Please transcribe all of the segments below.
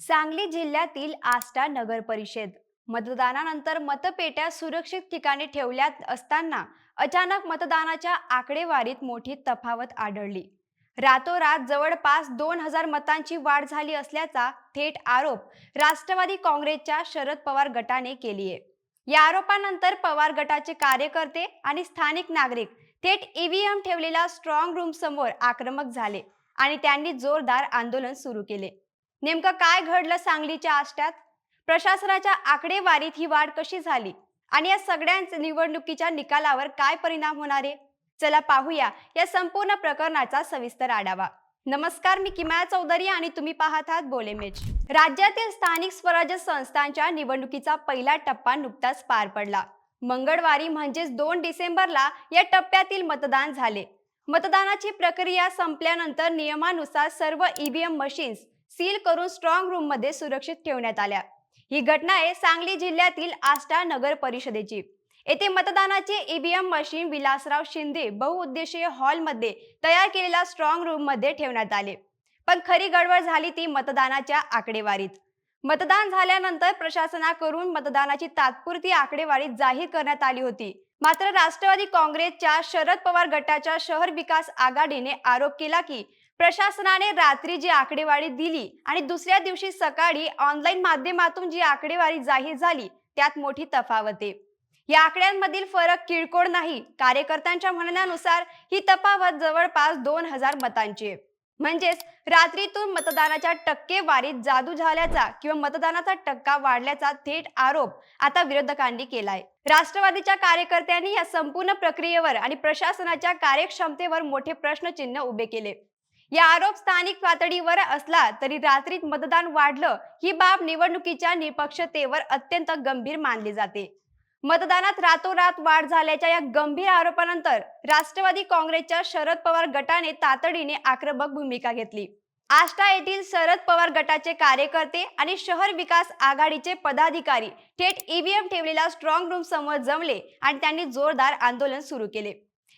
सांगली जिल्ह्यातील आष्टा नगर परिषद. मतदानानंतर मतपेट्या सुरक्षित ठिकाणी ठेवल्या असताना अचानक मतदानाच्या आकडेवारीत मोठी तफावत आढळली. रातोरात जवळपास दोन हजार मतांची वाढ झाली असल्याचा थेट आरोप राष्ट्रवादी काँग्रेसच्या शरद पवार गटाने केली आहे या आरोपानंतर पवार गटाचे कार्यकर्ते आणि स्थानिक नागरिक थेट ईव्हीएम ठेवलेल्या स्ट्रॉंग रूम समोर आक्रमक झाले आणि त्यांनी जोरदार आंदोलन सुरू केले. नेमकं काय घडलं सांगलीच्या आष्ट्यात प्रशासनाच्या आकडेवारीत ही वाढ कशी झाली? आणि या सगळ्या निवडणुकीच्या निकालावर काय परिणाम होणार आहे? चला पाहूया या संपूर्ण प्रकरणाचा सविस्तर आढावा. नमस्कार मी किमाया चौधरी आणि तुम्ही पाहत आहात बोलेमेच राज्यातील स्थानिक स्वराज्य संस्थांच्या निवडणुकीचा पहिला टप्पा नुकताच पार पडला. मंगळवारी म्हणजेच दोन डिसेंबरला या टप्प्यातील मतदान झाले. मतदानाची प्रक्रिया संपल्यानंतर नियमानुसार सर्व ईव्हीएम मशीन्स सील करून स्ट्रॉंग रूममध्ये सुरक्षित ठेवण्यात आल्या. ही घटना आहे सांगली जिल्ह्यातील आष्टा नगर परिषदेची. येथे मतदानाचे ईव्हीएम मशीन विलासराव शिंदे बहुउद्देशीय हॉलमध्ये तयार केलेल्या स्ट्रॉंग रूममध्ये ठेवण्यात आले. पण खरी गडबड झाली ती मतदानाच्या आकडेवारीत. मतदान झाल्यानंतर प्रशासनाकडून मतदानाची तात्पुरती आकडेवारी जाहीर करण्यात आली होती. मात्र राष्ट्रवादी काँग्रेसच्या शरद पवार गटाच्या शहर विकास आघाडीने आरोप केला की प्रशासनाने रात्री जी आकडेवारी दिली आणि दुसऱ्या दिवशी सकाळी ऑनलाईन माध्यमातून जी आकडेवारी जाहीर झाली त्यात मोठी तफावत आहे. या आकड्यांमधील फरक किरकोळ नाही. कार्यकर्त्यांच्या म्हणण्यानुसार ही तफावत जवळपास दोन हजार मतांची आहे. म्हणजेच रात्रीतून मतदानाच्या टक्केवारीत जादू झाल्याचा किंवा मतदानाचा टक्का वाढल्याचा थेट आरोप आता विरोधकांनी केलाय. राष्ट्रवादीच्या कार्यकर्त्यांनी या संपूर्ण प्रक्रियेवर आणि प्रशासनाच्या कार्यक्षमतेवर मोठे प्रश्नचिन्ह उभे केले. या आरोप स्थानिक पातळीवर असला तरी रात्रीत मतदान वाढलं ही बाब निवडणुकीच्या निपक्षतेवर अत्यंत गंभीर मानली जाते. मतदानात रातोरात वाढ झाल्याच्या या गंभीर आरोपानंतर राष्ट्रवादी काँग्रेसच्या शरद पवार गटाने तातडीने आक्रमक भूमिका घेतली. आष्टा येथील शरद पवार गटाचे कार्यकर्ते आणि शहर विकास आघाडीचे पदाधिकारी थेट ईव्हीएम ठेवलेल्या स्ट्रॉंग रूम समोर जमले आणि त्यांनी जोरदार आंदोलन सुरू केले.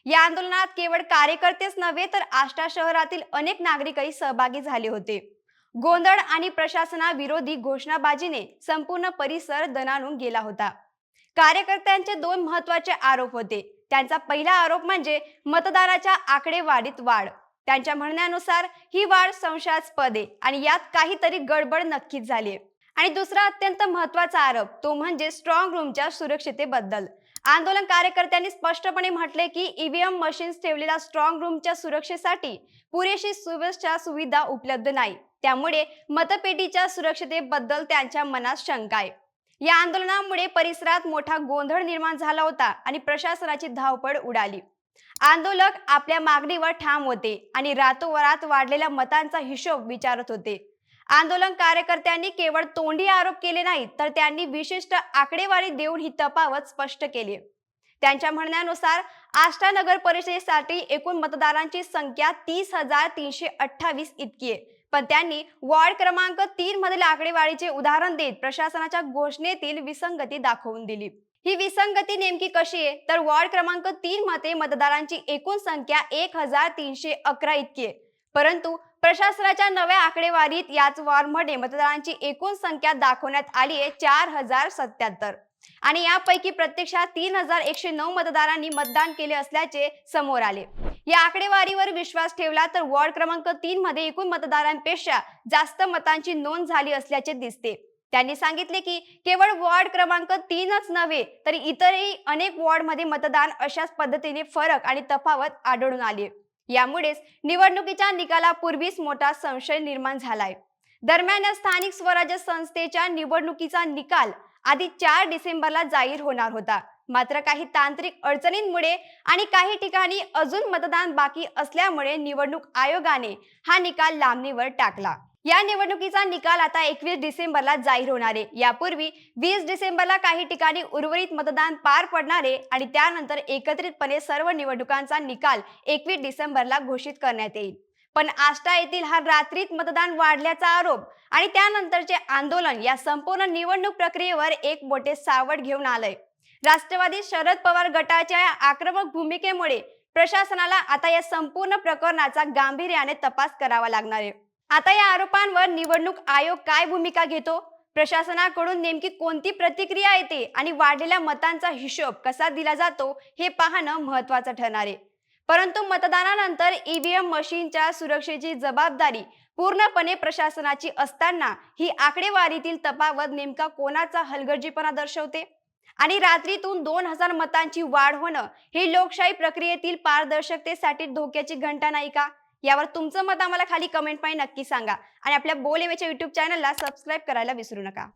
या आंदोलनात केवळ कार्यकर्तेच नव्हे तर आष्टा शहरातील अनेक नागरिकही सहभागी झाले होते. गोंधळ आणि प्रशासनाविरोधी घोषणाबाजीने संपूर्ण परिसर दणाणून गेला होता. कार्यकर्त्यांचे दोन महत्त्वाचे आरोप होते. त्यांचा पहिला आरोप म्हणजे मतदाराच्या आकडेवारीत वाढ. त्यांच्या म्हणण्यानुसार ही वाढ संशयास्पद आहे आणि यात काहीतरी गडबड नक्कीच झाली आणि दुसरा अत्यंत महत्त्वाचा आरोप तो म्हणजे स्ट्रॉंग रूमच्या सुरक्षितेबद्दल. आंदोलन कार्यकर्त्यांनी स्पष्टपणे म्हटले की ईव्हीएम मशीन्स ठेवलेल्या स्ट्रॉंग रूमच्या सुरक्षेसाठी पुरेशी सुव्यवस्था सुविधा उपलब्ध नाही. त्यामुळे मतपेटीच्या सुरक्षतेबद्दल त्यांच्या मनात शंका आहे. या आंदोलनामुळे परिसरात मोठा गोंधळ निर्माण झाला होता आणि प्रशासनाची धावपळ उडाली. आंदोलक आपल्या मागणीवर ठाम होते आणि रातोरात वाढलेल्या मतांचा हिशोब विचारत होते. आंदोलन कार्यकर्त्यांनी केवळ तोंडी आरोप केले नाहीत तर त्यांनी विशिष्ट आकडेवारी देऊन ही तफावत स्पष्ट केली. त्यांच्या म्हणण्यानुसार आष्टा नगर परिषदेसाठी एकूण मतदारांची संख्या तीस हजार तीनशे अठ्ठावीस इतकी आहे. पण त्यांनी वॉर्ड क्रमांक तीन मधील आकडेवारीचे उदाहरण देत प्रशासनाच्या घोषणेतील विसंगती दाखवून दिली. ही विसंगती नेमकी कशी आहे? तर वॉर्ड क्रमांक तीन मध्ये मतदारांची एकूण संख्या एक हजार तीनशे अकरा इतकी आहे. परंतु प्रशासनाच्या नव्या आकडेवारीत याच वॉर्डमध्ये मतदारांची एकूण संख्या दाखवण्यात आली आहे चार हजार सत्याहत्तर. आणि यापैकी प्रत्यक्षात तीन हजार एकशे नऊ मतदारांनी मतदान केले असल्याचे समोर आले. या आकडेवारीवर विश्वास ठेवला तर वॉर्ड क्रमांक तीन मध्ये एकूण मतदारांपेक्षा जास्त मतांची नोंद झाली असल्याचे दिसते. त्यांनी सांगितले की केवळ वॉर्ड क्रमांक तीनच नव्हे तर इतरही अनेक वॉर्डमध्ये मतदान अशाच पद्धतीने फरक आणि तफावत आढळून आली यामुळेच निवडणुकीच्या निकालापूर्वीच मोठा संशय निर्माण झालाय. दरम्यान या स्थानिक स्वराज्य संस्थेच्या निवडणुकीचा निकाल आधी चार डिसेंबरला जाहीर होणार होता. मात्र काही तांत्रिक अडचणींमुळे आणि काही ठिकाणी अजून मतदान बाकी असल्यामुळे निवडणूक आयोगाने हा निकाल लांबणीवर टाकला. या निवडणुकीचा निकाल आता एकवीस डिसेंबरला जाहीर होणार आहे. यापूर्वी वीस डिसेंबरला काही ठिकाणी उर्वरित मतदान पार पडणारे आणि त्यानंतर एकत्रितपणे सर्व निवडणुकांचा निकाल एकवीस डिसेंबरला घोषित करण्यात येईल. पण आष्टा येथील हा रात्रीत मतदान वाढल्याचा आरोप आणि त्यानंतरचे आंदोलन या संपूर्ण निवडणूक प्रक्रियेवर एक मोठे सावट घेऊन आलंय. राष्ट्रवादी शरद पवार गटाच्या या आक्रमक भूमिकेमुळे प्रशासनाला आता या संपूर्ण प्रकरणाचा गांभीर्याने तपास करावा लागणार आहे. आता या आरोपांवर निवडणूक आयोग काय भूमिका घेतो? प्रशासनाकडून नेमकी कोणती प्रतिक्रिया येते? आणि वाढलेल्या मतांचा हिशोब कसा दिला जातो? हे पाहणं महत्वाचं ठरणार आहे. परंतु मतदानानंतर ईव्हीएम मशीनच्या सुरक्षेची जबाबदारी पूर्णपणे प्रशासनाची असताना ही आकडेवारीतील तफावत नेमका कोणाचा हलगर्जीपणा दर्शवते? आणि रात्रीतून दोन हजार मतांची वाढ होणं ही लोकशाही प्रक्रियेतील पारदर्शकतेसाठी धोक्याची घंटा नाही का? यावर तुमचं मत आम्हाला खाली कमेंट नक्की सांगा. आणि आपल्या बोल एमच्या युट्यूब चॅनलला सबस्क्राईब करायला विसरू नका.